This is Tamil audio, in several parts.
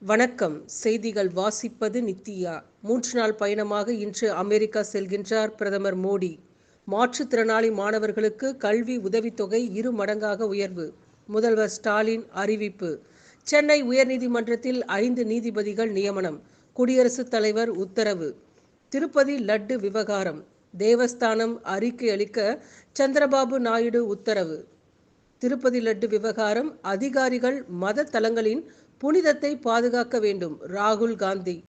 வணக்கம். செய்திகள் வாசிப்பது நித்தியா மூன்று நாள் பயணமாக இன்று அமெரிக்கா செல்கின்றார் பிரதமர் மோடி. மாற்றுத்திறனாளி மாணவர்களுக்கு கல்வி உதவித்தொகை இரு மடங்காக உயர்வு. முதல்வர் ஸ்டாலின் அறிவிப்பு. சென்னை உயர்நீதிமன்றத்தில் ஐந்து நீதிபதிகள் நியமனம். குடியரசுத் தலைவர் உத்தரவு. திருப்பதி லட்டு விவகாரம். தேவஸ்தானம் அறிக்கை அளிக்க சந்திரபாபு நாயுடு உத்தரவு. திருப்பதி லட்டு விவகாரம். அதிகாரிகள் மத தலங்களின் புனிதத்தை பாதுகாக்க வேண்டும் ராகுல் காந்தி.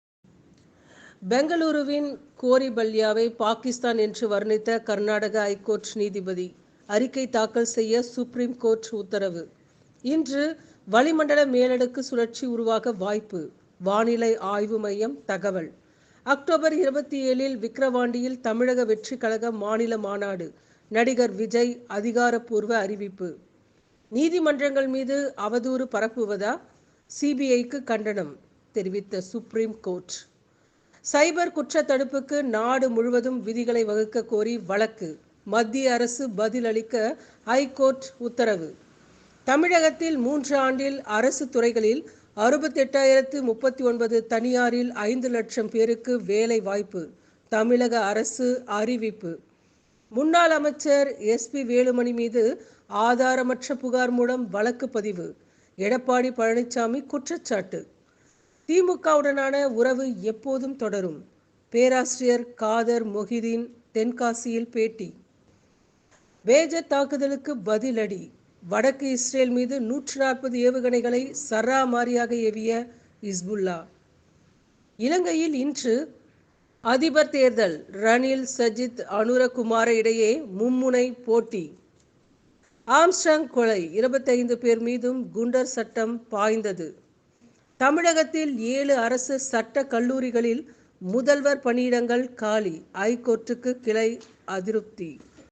பெங்களூருவின் கோரிபல்யாவை பாகிஸ்தான் என்று வர்ணித்த கர்நாடக ஐகோர்ட் நீதிபதி அறிக்கை தாக்கல் செய்ய சுப்ரீம் கோர்ட் உத்தரவு. இன்று வளிமண்டல மேலடுக்கு சுழற்சி உருவாக வாய்ப்பு. வானிலை ஆய்வு மையம் தகவல். அக்டோபர் இருபத்தி ஏழில் விக்கிரவாண்டியில் தமிழக வெற்றி கழக மாநில மாநாடு. நடிகர் விஜய் அதிகாரப்பூர்வ அறிவிப்பு. நீதிமன்றங்கள் மீது அவதூறு பரப்புவதா? சிபிஐக்கு கண்டனம் தெரிவித்த சுப்ரீம் கோர்ட் சைபர் குற்ற தடுப்புக்கு நாடு முழுவதும் விதிகளை வகுக்க கோரி வழக்கு. மத்திய அரசு பதிலளிக்க ஹைகோர்ட் உத்தரவு. தமிழகத்தில் மூன்று ஆண்டில் அரசு துறைகளில் அறுபத்தெட்டாயிரத்து முப்பத்தி ஒன்பது தனியாரில் ஐந்து லட்சம் பேருக்கு வேலை வாய்ப்பு. தமிழக அரசு அறிவிப்பு. முன்னாள் அமைச்சர் எஸ்பி வேலுமணி மீது ஆதாரமற்ற புகார் மூலம் வழக்கு பதிவு. எடப்பாடி பழனிசாமி குற்றச்சாட்டு. திமுகவுடனான உறவு எப்போதும் தொடரும். பேராசிரியர் காதர் மொஹிதீன் தென்காசியில் பேட்டி. வேஜ தாக்குதலுக்கு பதிலடி. வடக்கு இஸ்ரேல் மீது நூற்று நாற்பது ஏவுகணைகளை சராமாரியாக ஏவிய இஸ்புல்லா இலங்கையில் இன்று அதிபர் தேர்தல் ரணில் சஜித் அனுரகுமார இடையே மும்முனை போட்டி. ஆம்ஸ்டாங் கொலை இருபத்தைந்து பேர் மீதும் குண்டர் சட்டம் பாய்ந்தது. தமிழகத்தில் ஏழு அரசு சட்ட கல்லூரிகளில் முதல்வர் பணியிடங்கள் காலி. ஐகோர்ட்டுக்கு கிளை அதிருப்தி.